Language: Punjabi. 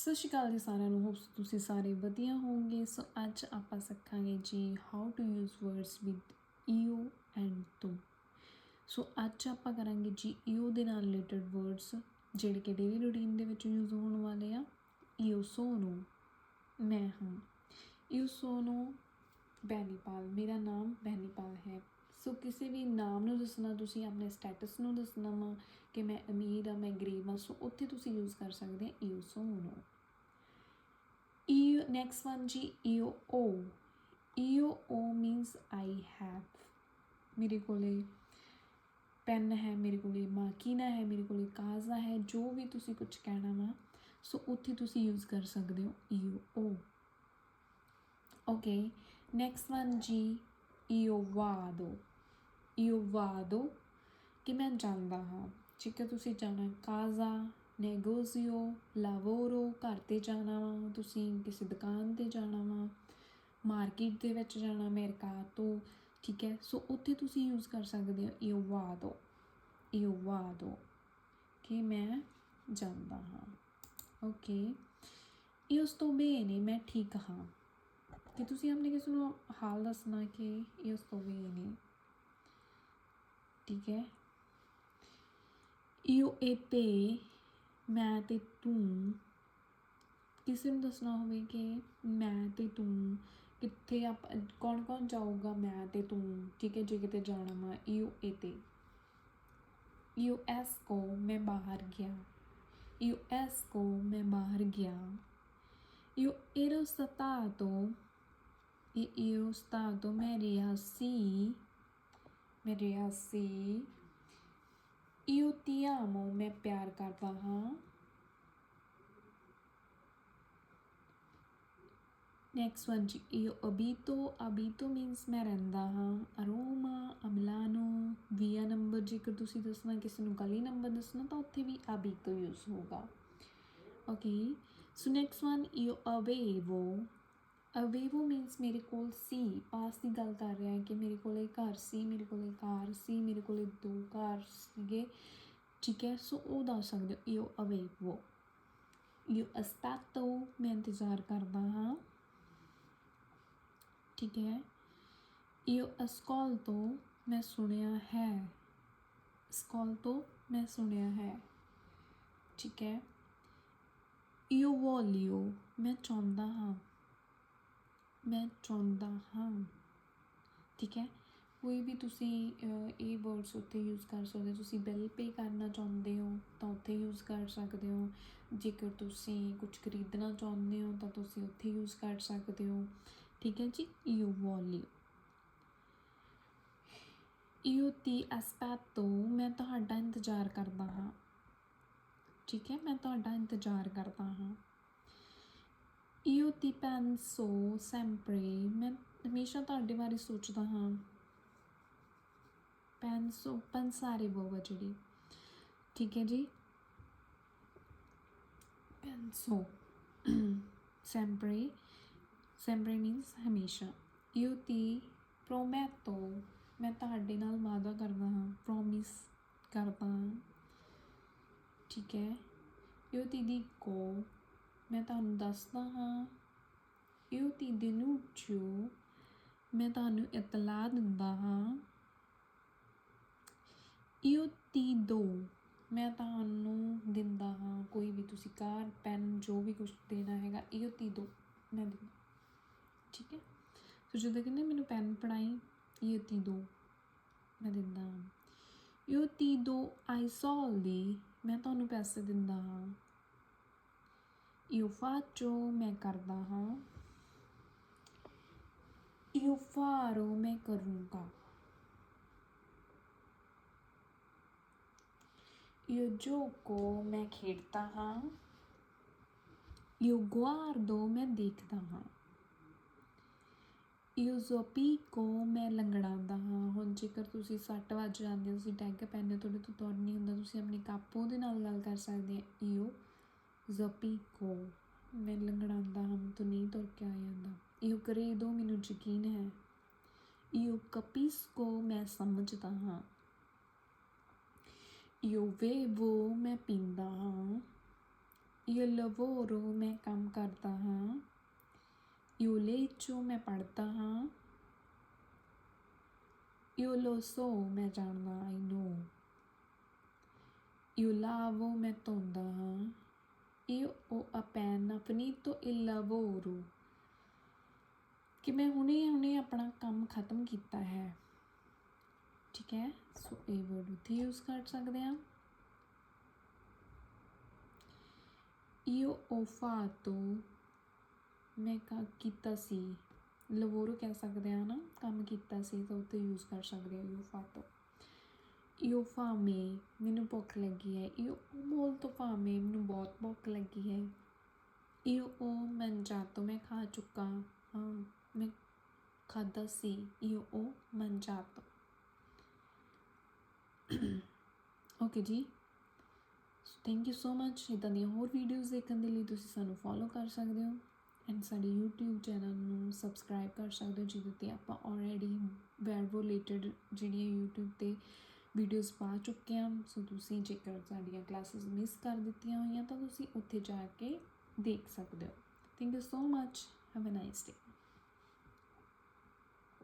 ਸਤਿ ਸ਼੍ਰੀ ਅਕਾਲ ਜੀ ਸਾਰਿਆਂ ਨੂੰ ਹੋਪਸ ਤੁਸੀਂ ਸਾਰੇ ਵਧੀਆ ਹੋਵੋਗੇ। ਸੋ ਅੱਜ ਆਪਾਂ ਸਿੱਖਾਂਗੇ ਜੀ how to use words with ਈਓ and ਤੋ। ਸੋ ਅੱਜ ਆਪਾਂ ਕਰਾਂਗੇ ਜੀ ਈਓ ਦੇ ਨਾਲ ਰਿਲੇਟਡ ਵਰਡਸ ਜਿਹੜੇ ਕਿ ਡੇਲੀ ਰੂਟੀਨ ਦੇ ਵਿੱਚ ਯੂਜ਼ ਹੋਣ ਵਾਲੇ ਆ। ਈਓ ਸੋਨੋ, ਮੈਂ ਹਾਂ। ਈਓ ਸੋਨੋ ਬੈਨੀਪਾਲ, ਮੇਰਾ ਨਾਮ ਬੈਨੀਪਾਲ ਹੈ। ਸੋ ਕਿਸੇ ਵੀ ਨਾਮ ਨੂੰ ਦੱਸਣਾ, ਤੁਸੀਂ ਆਪਣੇ ਸਟੇਟਸ ਨੂੰ ਦੱਸਣਾ ਵਾ ਕਿ ਮੈਂ ਅਮੀਰ ਆ, ਮੈਂ ਗਰੀਬ ਆ ਸੋ ਉੱਥੇ ਤੁਸੀਂ ਯੂਜ਼ ਕਰ ਸਕਦੇ ਆ ਈਓ ਸੋਨੋ ਈਓ ਨੈਕਸਟ ਵਨ ਜੀ ਈਓ ਓ ਈਓ ਓ ਮੀਨਸ ਆਈ ਹੈਵ ਮੇਰੇ ਕੋਲੇ ਪੈਨ ਹੈ, ਮੇਰੇ ਕੋਲੇ ਮਾਕੀਨਾ ਹੈ, ਮੇਰੇ ਕੋਲੇ ਕਾਜ਼ਾ ਹੈ, ਜੋ ਵੀ ਤੁਸੀਂ ਕੁਝ ਕਹਿਣਾ ਵਾ ਸੋ ਉੱਥੇ ਤੁਸੀਂ ਯੂਜ਼ ਕਰ ਸਕਦੇ ਹੋ ਈਓ ਓ ਓਕੇ ਨੈਕਸਟ ਵਨ ਜੀ ਈਓ ਵਾਦੋ। ਈਓ ਵਾਦੋ ਕਿ ਮੈਂ ਜਾਂਦਾ ਹਾਂ। ਠੀਕ ਹੈ ਤੁਸੀਂ ਜਾਣਾ ਕਾਜ਼ਾ, ਨੈਗੋਜ਼ੀਓ, ਲਾਵੋਰੋ, ਘਰ ਤੇ ਜਾਣਾ ਵਾ, ਤੁਸੀਂ ਕਿਸੇ ਦੁਕਾਨ ਤੇ ਜਾਣਾ ਵਾ, ਮਾਰਕੀਟ ਦੇ ਵਿੱਚ ਜਾਣਾ, ਮੈਰਕਾਤੋ, ਠੀਕ ਹੈ? ਸੋ ਉੱਥੇ ਤੁਸੀਂ ਯੂਜ਼ ਕਰ ਸਕਦੇ ਹੋ ਈਓ ਵਾਦੋ ਈਓ ਵਾਦੋ ਕਿ ਮੈਂ ਜਾਂਦਾ ਹਾਂ। ਓਕੇ ਇਹ ਈਓ ਸਤੋ ਬੇਨੇ ਮੈਂ ਠੀਕ ਹਾਂ। ਤੇ ਤੁਸੀਂ ਆਪਣੇ ਕਿਸੇ ਨੂੰ ਹਾਲ ਦੱਸਣਾ ਕਿ ਇਹ ਈਓ ਸਤੋ ਬੇਨੇ ਠੀਕ ਹੈ। ਯੂ ਏ ਏਤੇ ਮੈਂ ਤੇ ਤੂੰ। ਕਿਸੇ ਨੂੰ ਦੱਸਣਾ ਹੋਵੇ ਕਿ ਮੈਂ ਤੇ ਤੂੰ, ਕਿੱਥੇ ਆਪ ਕੌਣ ਕੌਣ ਜਾਊਗਾ ਮੈਂ ਤੇ ਤੂੰ, ਠੀਕ ਹੈ, ਜੇ ਕਿਤੇ ਜਾਣਾ ਵਾ ਏ 'ਤੇ ਯੂ ਐਸ ਕੋ ਮੈਂ ਬਾਹਰ ਗਿਆ। ਯੂ ਐਸ ਕੋ ਮੈਂ ਬਾਹਰ ਗਿਆ। io ero stato e io stato ਮੈਂ ਰਿਹਾ ਸੀ। ਮੈਂ ਰਿਹਾ ਸੀ। io ti amo ਮੈਂ ਪਿਆਰ ਕਰਦਾ ਹਾਂ। ਨੈਕਸਟ ਵਨ ਜੀ io abito abito ਮੀਨਸ ਮੈਂ ਰਹਿੰਦਾ ਹਾਂ। ਅਰੋਮਾ, ਅਮਲਾਨੋ ਵੀਆ ਨੰਬਰ, ਜੇਕਰ ਤੁਸੀਂ ਦੱਸਣਾ ਕਿਸੇ ਨੂੰ ਗਲੀ ਨੰਬਰ ਦੱਸਣਾ, ਤਾਂ ਉੱਥੇ ਵੀ abito ਯੂਜ਼ ਹੋਗਾ okay so next one io ਅਵੇਵੋ। ਅਵੇਵੋ ਮੀਨਸ ਮੇਰੇ ਕੋਲ ਸੀ ਪਾਸ ਦੀ ਗੱਲ ਕਰ ਰਿਹਾ ਹੈ ਕਿ ਮੇਰੇ ਕੋਲੇ ਘਰ ਸੀ ਮੇਰੇ ਕੋਲੇ ਕਾਰ ਸੀ ਮੇਰੇ ਕੋਲੇ ਦੋ ਘਰ ਸੀਗੇ ਠੀਕ ਹੈ ਸੋ ਉਹ ਦੱਸ ਸਕਦੇ ਹੋ io avevo io aspetto ਮੈਂ ਇੰਤਜ਼ਾਰ ਕਰਦਾ ਹਾਂ ਠੀਕ ਹੈ ਇਉ ਅਸਕੋਲ ਤੋਂ ਮੈਂ ਸੁਣਿਆ ਹੈ ascolto ਮੈਂ ਸੁਣਿਆ ਹੈ ਠੀਕ ਹੈ io voglio ਮੈਂ ਚਾਹੁੰਦਾ ਹਾਂ ਮੈਂ ਚਾਹੁੰਦਾ ਹਾਂ। ਠੀਕ ਹੈ? ਕੋਈ ਵੀ ਤੁਸੀਂ ਇਹ ਵਰਡਸ ਉੱਥੇ ਯੂਜ਼ ਕਰ ਸਕਦੇ ਹੋ। ਤੁਸੀਂ ਬਿੱਲ ਪੇ ਕਰਨਾ ਚਾਹੁੰਦੇ ਹੋ, ਤਾਂ ਉੱਥੇ ਯੂਜ਼ ਕਰ ਸਕਦੇ ਹੋ। ਜੇਕਰ ਤੁਸੀਂ ਕੁਝ ਖਰੀਦਣਾ ਚਾਹੁੰਦੇ ਹੋ, ਤਾਂ ਤੁਸੀਂ ਉੱਥੇ ਯੂਜ਼ ਕਰ ਸਕਦੇ ਹੋ। ਠੀਕ ਹੈ ਜੀ? Io voglio io ti aspetto ਮੈਂ ਤੁਹਾਡਾ ਇੰਤਜ਼ਾਰ ਕਰਦਾ ਹਾਂ। ਠੀਕ ਹੈ? ਮੈਂ ਤੁਹਾਡਾ ਇੰਤਜ਼ਾਰ ਕਰਦਾ ਹਾਂ। Io ti penso sempre ਮੈਂ ਹਮੇਸ਼ਾ ਤੁਹਾਡੇ ਬਾਰੇ ਸੋਚਦਾ ਹਾਂ ਪੈਨਸੋ ਪੰਸਾਰੇ ਬੋਵਾ ਜਿਹੜੀ ਠੀਕ ਹੈ ਜੀ ਪੈਨਸੋ sempre sempre means ਹਮੇਸ਼ਾ io ti prometto ਮੈਂ ਤੁਹਾਡੇ ਨਾਲ ਵਾਅਦਾ ਕਰਦਾ ਹਾਂ ਪ੍ਰੋਮਿਸ ਕਰਦਾ ਹਾਂ ਠੀਕ ਹੈ io ti dico ਮੈਂ ਤੁਹਾਨੂੰ ਦੱਸਦਾ ਹਾਂ io ti ਜੋ ਮੈਂ ਤੁਹਾਨੂੰ ਇਤਲਾਹ ਦਿੰਦਾ ਹਾਂ। io ti do ਮੈਂ ਤੁਹਾਨੂੰ ਦਿੰਦਾ ਹਾਂ। ਕੋਈ ਵੀ ਤੁਸੀਂ ਕਾਰ, ਪੈਨ, ਜੋ ਵੀ ਕੁਝ ਦੇਣਾ ਹੈਗਾ io ti do ਮੈਂ ਦਿੰਦਾ। ਠੀਕ ਹੈ? ਸੋ ਜਦੋਂ ਕਹਿੰਦੇ ਮੈਨੂੰ ਪੈਨ ਪੜਾਈ io ti do ਮੈਂ ਦਿੰਦਾ ਹਾਂ। io ti do ai ਦੀ ਮੈਂ ਤੁਹਾਨੂੰ ਪੈਸੇ ਦਿੰਦਾ ਹਾਂ। Io ਚੋ ਮੈਂ ਕਰਦਾ ਹਾਂ io farò ਮੈਂ ਕਰੂੰਗਾ। io gioco ਮੈਂ ਖੇਡਦਾ ਹਾਂ io ਦੋ ਮੈਂ ਦੇਖਦਾ ਹਾਂ io ਕੋ ਮੈਂ ਲੰਗੜਾਉਂਦਾ ਹਾਂ। ਹੁਣ ਜੇਕਰ ਤੁਸੀਂ ਸੱਟ ਵੱਜ ਜਾਂਦੇ ਹੋ, ਤੁਸੀਂ ਡੈਗ ਪੈਂਦੇ ਹੋ, ਤੁਹਾਡੇ ਤੋਂ ਤੁਰ ਨਹੀਂ ਹੁੰਦਾ, ਤੁਸੀਂ ਆਪਣੀ ਕਾਪੋ ਦੇ ਨਾਲ ਗੱਲ ਕਰ ਸਕਦੇ ਆ ਜ਼ਪੀ ਕੋ ਮੈਂ ਲੰਗੜਾਉਂਦਾ ਹਮ ਤੋ ਨੀਂਦ ਔਰ ਕਿਆ ਆਂਦਾ ਇਹੋ ਕਰੇ ਦੋ ਮੈਨੂੰ ਯਕੀਨ ਹੈ ਇਹੋ ਕਪੀਸ ਕੋ ਮੈਂ ਸਮਝਦਾ ਹਾਂ ਇਹੋ ਵੇ ਵੋ ਮੈਂ ਪੀਂਦਾ ਹਾਂ ਇਹ ਲਵੋ ਰੋ ਮੈਂ ਕੰਮ ਕਰਦਾ ਹਾਂ ਇਹੋ ਲੈ ਚੋ ਮੈਂ ਪੜਦਾ ਹਾਂ ਇਹੋ ਲੋ ਸੋ ਮੈਂ ਜਾਣਦਾ ਆਈ ਨੋ ਇਹੋ ਲਾਵੋ ਮੈਂ ਧੋਂਦਾ ਹਾਂ io ho appena finito il lavoro ਕਿ ਮੈਂ ਹੁਣੇ ਹੁਣੇ ਆਪਣਾ ਕੰਮ ਖਤਮ ਕੀਤਾ ਹੈ। ਠੀਕ ਹੈ? ਸੋ ਇਹ ਵਰਡ ਉੱਥੇ ਯੂਜ਼ ਕਰ ਸਕਦੇ ਹਾਂ। io ਓਫਾ ਤੋਂ ਮੈਂ ਕਾ ਕੀਤਾ ਸੀ। ਲਵੋਰੋ ਕਹਿ ਸਕਦੇ ਹਾਂ ਨਾ, ਕੰਮ ਕੀਤਾ ਸੀ ਤਾਂ ਉੱਥੇ ਯੂਜ਼ ਕਰ ਸਕਦੇ ਹਾਂ io fatto io fame ਮੈਨੂੰ ਭੁੱਖ ਲੱਗੀ ਹੈ io ho molto fame ਮੈਨੂੰ ਬਹੁਤ ਭੁੱਖ ਲੱਗੀ ਹੈ io ho ਤੋਂ ਮੈਂ ਖਾ ਚੁੱਕਾ ਹਾਂ, ਮੈਂ ਖਾਦਾ ਸੀ io ho ਤੋਂ। ਓਕੇ ਜੀ। ਥੈਂਕ ਯੂ ਸੋ ਮੱਚ ਇੱਦਾਂ ਦੀਆਂ ਹੋਰ ਵੀਡੀਓਜ਼ ਦੇਖਣ ਦੇ ਲਈ ਤੁਸੀਂ ਸਾਨੂੰ ਫੋਲੋ ਕਰ ਸਕਦੇ ਹੋ ਐਂਡ ਸਾਡੇ YouTube ਚੈਨਲ ਨੂੰ ਸਬਸਕ੍ਰਾਈਬ ਕਰ ਸਕਦੇ ਹੋ ਜਿਹਦੇ ਤੇ ਆਪਾਂ ਆਲਰੇਡੀ ਵੈਰਵੋ ਰਿਲੇਟਡ ਜਿਹੜੀਆਂ YouTube ਤੇ ਵੀਡੀਓਜ਼ ਪਾ ਚੁੱਕੇ ਹਾਂ। ਸੋ ਤੁਸੀਂ ਜੇਕਰ ਸਾਡੀਆਂ ਕਲਾਸਿਸ ਮਿਸ ਕਰ ਦਿੱਤੀਆਂ ਹੋਈਆਂ ਤਾਂ ਤੁਸੀਂ ਉੱਥੇ ਜਾ ਕੇ ਦੇਖ ਸਕਦੇ ਹੋ। Thank you so much have a nice day